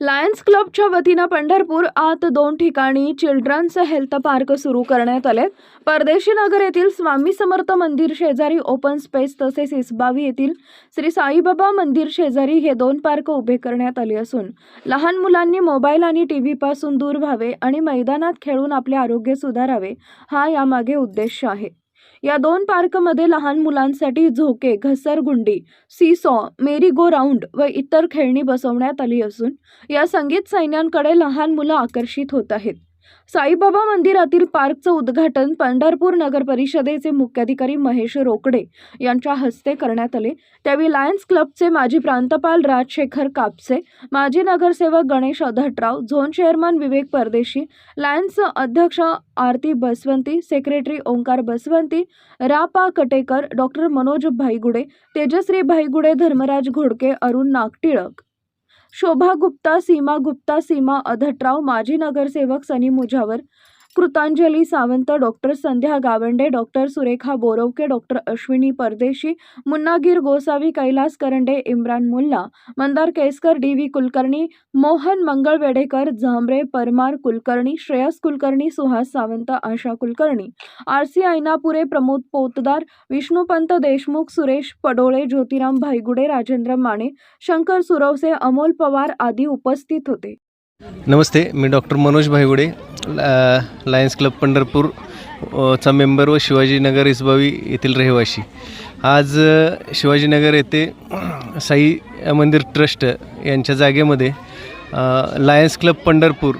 Lions क्लबच्या वतीनं पंढरपूर आत दोन ठिकाणी चिल्ड्रन्स हेल्थ पार्क सुरू करण्यात आले. परदेशी नगर येथील स्वामी समर्थ मंदिर शेजारी ओपन स्पेस तसेच इसबावी येथील श्री साईबाबा मंदिर शेजारी हे दोन पार्क उभे करण्यात आले असून लहान मुलांनी मोबाईल आणि टी व्हीपासून दूर व्हावे आणि मैदानात खेळून आपले आरोग्य सुधारावे हा यामागे उद्देश आहे. या दोन पार्कमध्ये लहान मुलांसाठी झोके घसरगुंडी सीसॉ मेरी गो राऊंड व इतर खेळणी बसवण्यात आली असून या संगीत सैन्यांकडे लहान मुलं आकर्षित होत आहेत. साईबाबा मंदिरातील पार्कचं उद्घाटन पंढरपूर नगर परिषदेचे मुख्याधिकारी महेश रोकडे यांच्या हस्ते करण्यात आले. त्यावेळी लायन्स क्लबचे माजी प्रांतपाल राजशेखर कापसे माजी नगरसेवक Ganesh Adhatrao zone chairman Vivek Pardeshi lions अध्यक्ष आरती बसवंती सेक्रेटरी ओंकार बसवंती रापा कटेकर डॉक्टर मनोज भाईगुडे तेजश्री भाईगुडे धर्मराज घोडके अरुण नागटिळक शोभा गुप्ता सीमा गुप्ता सीमा अधटराव माजी नगरसेवक Sunny Mujawar Krutanjali Sawant doctor Sandhya Gawande doctor Surekha Borwake doctor Ashwini Pardeshi Munnagir Gosavi Kailas Karande Imran Mulla Mandar Keskar D V Kulkarni Mohan Mangal Wedekar Zambre Parmar Kulkarni Shreyas Kulkarni Suhas Sawant Asha Kulkarni R C Ainapure Pramod Potdar Vishnupant Deshmukh Suresh Padole Jyotiram Bhaigude Rajendra Mane Shankar Suravase Amol Pawar आदी उपस्थित होते. नमस्ते मी doctor Manoj Bhaigude lions club Pandharpur चा member व शिवाजीनगर इसबावी येथील रहिवासी. आज शिवाजीनगर येथे साई मंदिर ट्रस्ट यांच्या जागेमध्ये लायन्स क्लब पंढरपूर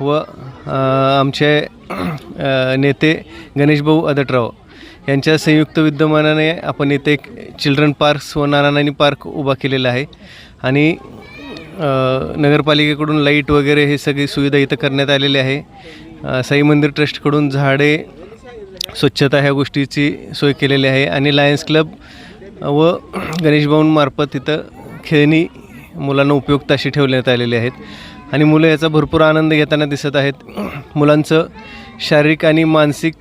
व आमचे नेते गणेशभाऊ अदटराव यांच्या संयुक्त विद्यमानाने आपण इथे एक चिल्ड्रन पार्क्स व नारायणी पार्क उभा केलेला आहे. आणि नगरपालिकेकडून लाइट वगैरे हे सगळी सुविधा इथं करण्यात आलेली आहे. साई मंदिर ट्रस्टकडून झाडे स्वच्छता ह्या गोष्टीची सोय केलेली आहे आणि लायन्स क्लब व गणेश भाऊंमार्फत इथं खेळणी मुलांना उपयुक्त अशी ठेवण्यात आलेली आहेत. आणि मुलं याचा भरपूर आनंद घेताना दिसत आहेत. मुलांचं शारीरिक आणि मानसिक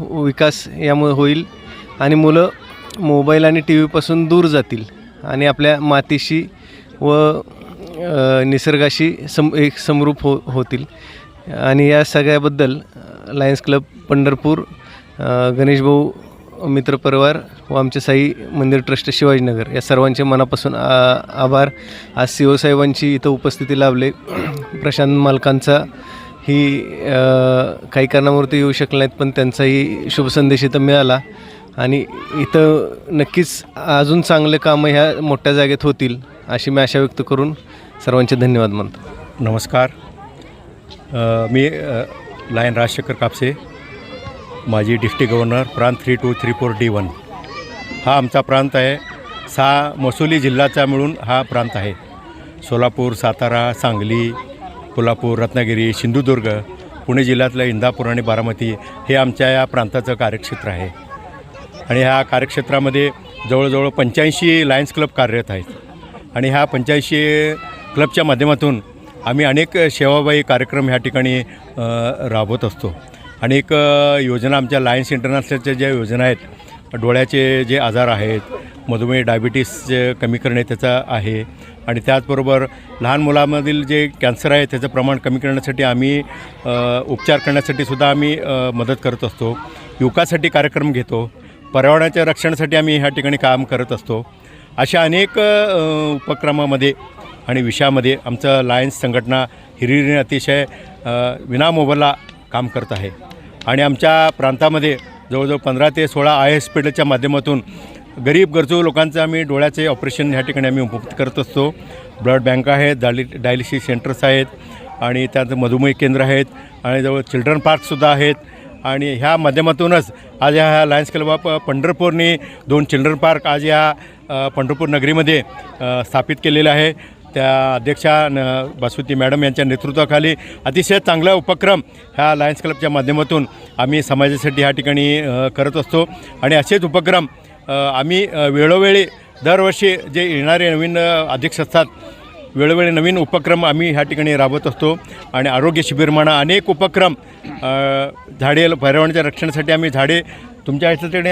विकास यामुळे होईल आणि मुलं मोबाईल आणि टी व्हीपासून दूर जातील आणि आपल्या मातीशी व निसर्गाशी सम एक समरूप हो होतील. आणि या सगळ्याबद्दल लायन्स क्लब पंढरपूर अ, गणेशभाऊ मित्रपरिवार व आमचे साई मंदिर ट्रस्ट शिवाजीनगर या सर्वांचे मनापासून आ आभार. आज सी ओ साहेबांची इथं उपस्थिती लाभले. प्रशांत मालकांचा ही काही कारणावरती येऊ शकले नाहीत पण त्यांचाही शुभ संदेश इथं मिळाला. आणि इथं नक्कीच अजून चांगले कामं ह्या मोठ्या जागेत होतील अशी मी आशा व्यक्त करून सर्वांचे धन्यवाद म्हणतो. नमस्कार. अ, मी अ, लायन राजशेखर कापसे माजी डिस्ट्रिक्ट गव्हर्नर प्रांत three two three four D one. हा आमचा प्रांत आहे. सहा महसुली जिल्ह्याचा मिळून हा प्रांत आहे. सोलापूर सातारा सांगली कोल्हापूर रत्नागिरी सिंधुदुर्ग पुणे जिल्ह्यातलं इंदापूर आणि बारामती हे आमच्या या प्रांताचं कार्यक्षेत्र आहे. आणि ह्या कार्यक्षेत्रामध्ये जवळजवळ पंच्याऐंशी लायन्स क्लब कार्यरत आहेत. आणि ह्या पंच्याऐंशी क्लबच्या माध्यमातून आम्ही अनेक सेवाबाई कार्यक्रम ह्या ठिकाणी राबवत असतो. अनेक योजना आमच्या लायन्स इंटरनॅशनलच्या ज्या योजना आहेत डोळ्याचे जे आजार आहेत मधुमेह डायबिटीस जे कमी करणे त्याचा आहे. आणि त्याचबरोबर लहान मुलामधील जे कॅन्सर आहे त्याचं प्रमाण कमी करण्यासाठी आम्ही उपचार करण्यासाठी सुद्धा आम्ही मदत करत असतो. युवकासाठी कार्यक्रम घेतो. पर्यावरणाच्या रक्षणासाठी आम्ही ह्या ठिकाणी काम करत असतो. अशा अनेक उपक्रमामध्ये आणि विषयामध्ये आमचं लायन्स संघटना हिरिरीने अतिशय विनामोबला विनामोबदला काम करत आहे. आणि आमच्या प्रांतामध्ये जवळजवळ पंधरा ते सोळा आय हॉस्पिटलच्या माध्यमातून गरीब गरजू लोकांचं आम्ही डोळ्याचे ऑपरेशन ह्या ठिकाणी आम्ही मुक्त करत असतो. ब्लड बँक आहेत डायलि डायलिसिस सेंटर्स आहेत आणि त्यात मधुमेह केंद्र आहेत आणि जवळ चिल्ड्रन पार्कसुद्धा आहेत. आणि ह्या माध्यमातूनच आज ह्या लायन्स क्लब ऑफ पंढरपूरने दोन चिल्ड्रन पार्क आज या पंढरपूर नगरीमध्ये स्थापित केलेलं आहे. त्या अध्यक्षा न बासुती मॅडम यांच्या नेतृत्वाखाली अतिशय चांगला उपक्रम ह्या लायन्स क्लबच्या माध्यमातून आम्ही समाजासाठी ह्या ठिकाणी करत असतो. आणि असेच उपक्रम आम्ही वेळोवेळी दरवर्षी जे येणारे नवीन अध्यक्ष असतात वेळोवेळी नवीन उपक्रम आम्ही ह्या ठिकाणी राबवत असतो. आणि आरोग्य शिबिर म्हणा अनेक उपक्रम झाडे पर्यावरणाच्या रक्षणासाठी आम्ही झाडे तुमच्या ह्याच्याकडे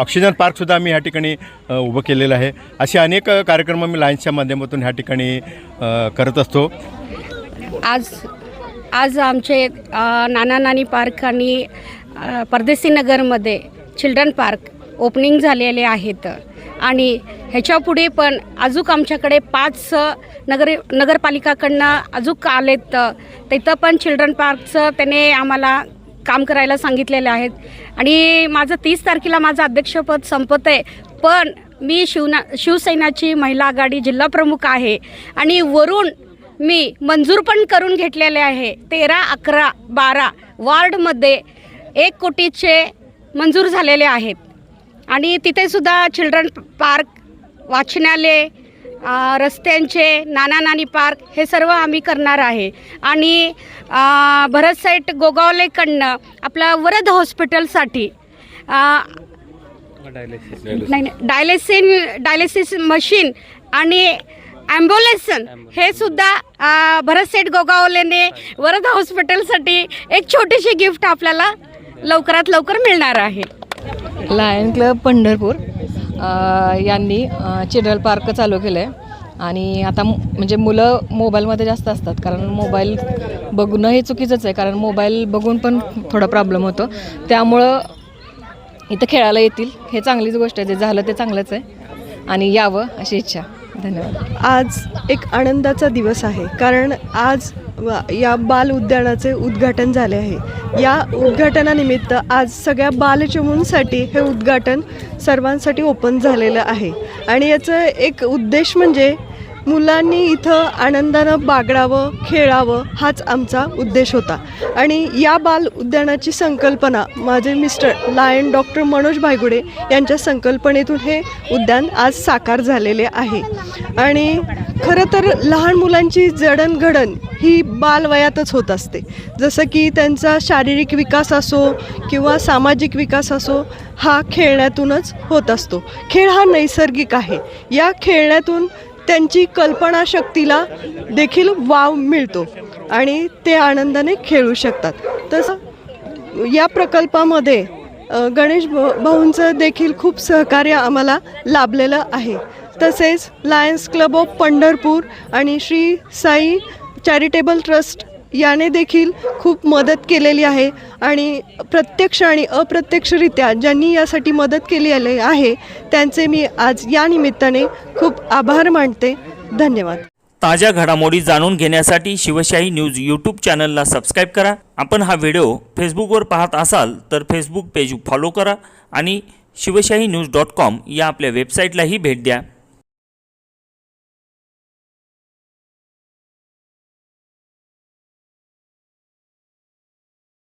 ऑक्सिजन पार्कसुद्धा आम्ही ह्या ठिकाणी उभं केलेलं आहे. असे अनेक कार्यक्रम आम्ही लायन्सच्या माध्यमातून ह्या ठिकाणी करत असतो. आज आज आमचे नाना नानी पार्क आणि परदेसी नगरमध्ये चिल्ड्रन पार्क ओपनिंग झालेले आहेत. आणि ह्याच्या पुढे पण अजूक आमच्याकडे पाच नगर नगरपालिकाकडनं अजूक आलेत तिथं पण चिल्ड्रन पार्कचं त्याने आम्हाला काम करायला सांगितलेले आहेत आणि माझं तीस तारखेला माझं अध्यक्षपद संपत आहे पण मी शिवना शिवसेनाची महिला आघाडी जिल्हाप्रमुख आहे आणि वरून मी मंजूर पण करून घेतलेले आहे तेरा अकरा बारा वार्डमध्ये एक कोटीचे मंजूर झालेले आहेत. आणि तिथे सुद्धा चिल्ड्रन पार्क वाचनालय रस्त्यांचे नाना नानी पार्क हे सर्व आम्ही करणार आहे. आणि अ, भरत साईट गोगावलेकडनं आपल्या वरद हॉस्पिटलसाठी नाही डायलेसिन डायलिसिस मशीन आणि ॲम्ब्युलन्सन हे सुद्धा अ, भरत सेठ गोगावलेने वरद हॉस्पिटलसाठी एक छोटीशी गिफ्ट आपल्याला लवकरात लवकर मिळणार आहे. लायन क्लब पंढरपूर यांनी चिल्ड्रल चिल्ड्रन पार्क चालू केलं आहे आणि आता म्हणजे मुलं मोबाईलमध्ये जास्त असतात कारण मोबाईल बघणं हे चुकीचंच आहे कारण मोबाईल बघून पण थोडा प्रॉब्लेम होतो. त्यामुळं इथं खेळायला येतील हे चांगलीच गोष्ट आहे जे झालं ते चांगलंच आहे. आणि यावं अशी इच्छा. धन्यवाद. आज एक आनंदाचा दिवस आहे कारण आज या बाल उद्यानाचे उद्घाटन झाले आहे. या उद्घाटनानिमित्त आज सगळ्या बालचमूंसाठी हे उद्घाटन सर्वांसाठी ओपन झालेलं आहे. आणि याचं एक उद्देश म्हणजे मुलांनी इथं आनंदानं बागडावं खेळावं हाच आमचा उद्देश होता. आणि या बाल उद्यानाची संकल्पना माझे mister lion doctor Manoj Bhaygude यांच्या संकल्पनेतून हे उद्यान आज साकार झालेले आहे. आणि खरं तर लहान मुलांची जडणघडण ही बालवयातच होत असते. जसं की त्यांचा शारीरिक विकास असो किंवा सामाजिक विकास असो हा खेळण्यातूनच होत असतो. खेळ हा नैसर्गिक आहे. या खेळण्यातून त्यांची कल्पनाशक्तीला देखील वाव मिळतो आणि ते आनंदाने खेळू शकतात. तसं या प्रकल्पामध्ये गणेश भ भाऊंचं देखील खूप सहकार्य आम्हाला लाभलेलं आहे. तसेच लायन्स क्लब ऑफ पंढरपूर आणि श्री साई चॅरिटेबल ट्रस्ट याने देखील खूप मदत केलेली आहे आणि प्रत्यक्ष आणि अप्रत्यक्षरित्या ज्यांनी यासाठी मदत केलेली आहे त्यांचे मी आज या निमित्ताने खूप आभार मानते. धन्यवाद. ताज्या घडामोडी जाणून घेण्यासाठी शिवशाही न्यूज यूट्यूब चॅनलला सबस्क्राईब करा. आपण हा व्हिडिओ फेसबुकवर पाहत असाल तर फेसबुक पेज फॉलो करा आणि शिवशाही न्यूज डॉट कॉम या आपल्या वेबसाईटलाही भेट द्या.